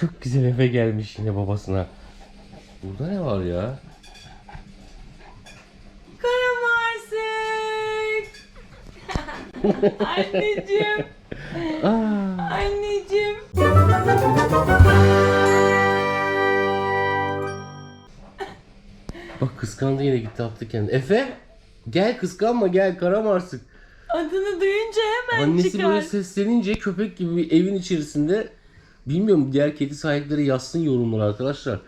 Çok güzel Efe gelmiş yine babasına. Burada ne var ya? Karamarsık. Anneciğim. Aa, Anneciğim. bak kıskandı yine gitti attı kendini. Efe gel kıskanma gel Karamarsık. Adını duyunca hemen Annesi çıkar. böyle seslenince köpek gibi evin içerisinde bilmiyorum diğer kedi sahipleri yazsın yorumlar arkadaşlar.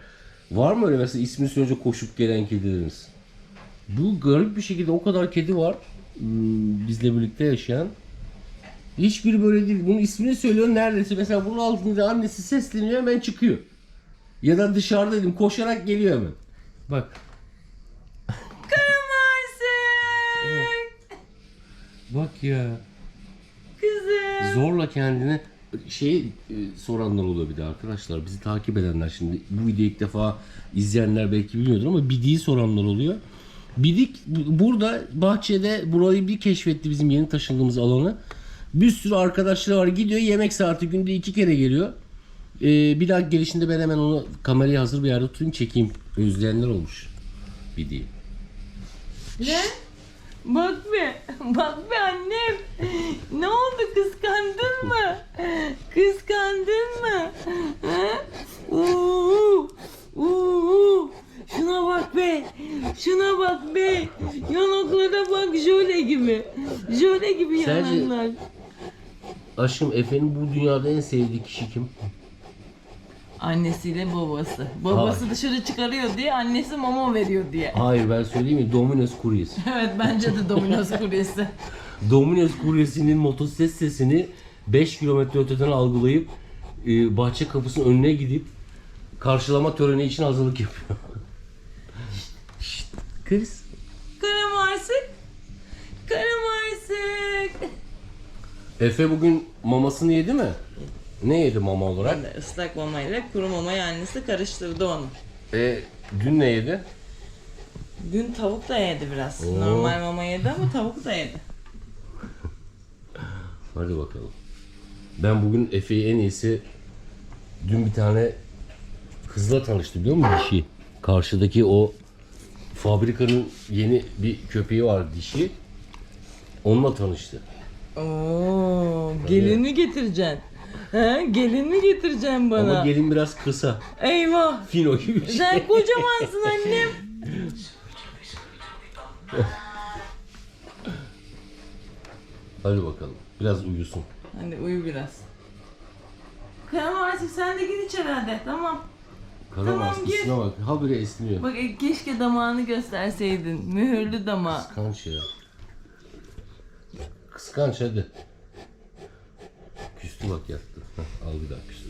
Var mı öyle mesela ismini söyleyince koşup gelen kedileriniz? Bu garip bir şekilde o kadar kedi var hmm, bizle birlikte yaşayan. Hiçbiri böyle değil. Bunun ismini söylüyor neredeyse. Mesela bunun altında annesi sesleniyor hemen çıkıyor. Ya da dışarıdaydım koşarak geliyor hemen. Bak Karamarsık. bak ya. Kızım. zorla kendine şey e, soranlar de arkadaşlar. Bizi takip edenler şimdi bu videoyu ilk defa izleyenler belki bilmiyordur ama Bidik'i soranlar oluyor. Bidik bu- burada bahçede burayı bir keşfetti bizim yeni taşındığımız alanı. Bir sürü arkadaşları var gidiyor yemek saati günde iki kere geliyor. Ee, bir daha gelişinde ben hemen onu kameraya hazır bir yerde tutayım çekeyim. Özleyenler olmuş Bidik'i. Ne? Bak be. Bak be annem. Ne oldu kıskandın mı? Kıskandın mı? Ha? Uuu. Uuu. Şuna bak be. Şuna bak be. Yanaklara bak jöle gibi. Jöle gibi Sence- yanaklar. Aşkım Efe'nin bu dünyada en sevdiği kişi kim? Annesiyle babası. Babası dışarı çıkarıyor diye annesi mama veriyor diye. Hayır ben söyleyeyim mi? Domino's kuryesi. Evet bence de Domino's kuryesi. Domino's kuryesinin motosiklet sesini 5 kilometre öteden algılayıp e, bahçe kapısının önüne gidip karşılama töreni için hazırlık yapıyor. Kız. Karamarsık. Karamarsık. Efe bugün mamasını yedi mi? Ne yedi mama olarak? Islak mamayla kuru mamayı annesi karıştırdı onu. E, dün ne yedi? Dün tavuk da yedi biraz. Oo. Normal mama yedi ama tavuk da yedi. Hadi bakalım. Ben bugün Efe'yi en iyisi dün bir tane kızla tanıştım biliyor musun dişi? Karşıdaki o fabrikanın yeni bir köpeği var dişi. Onunla tanıştı. Oo, gelin mi getireceksin? He, gelin mi getireceksin bana? Ama gelin biraz kısa. Eyvah. Fino gibi bir şey. Sen kocamansın annem. Hadi bakalım. Biraz uyusun. Hadi uyu biraz. Karamarsık sen de git içeri hadi tamam. Kara Tamam, maskesine bak. Habire esniyor. Bak e, keşke damağını gösterseydin. Mühürlü damağı. Kıskanç ya. Kıskanç hadi. Küstü bak yattı. Heh, al bir küstü.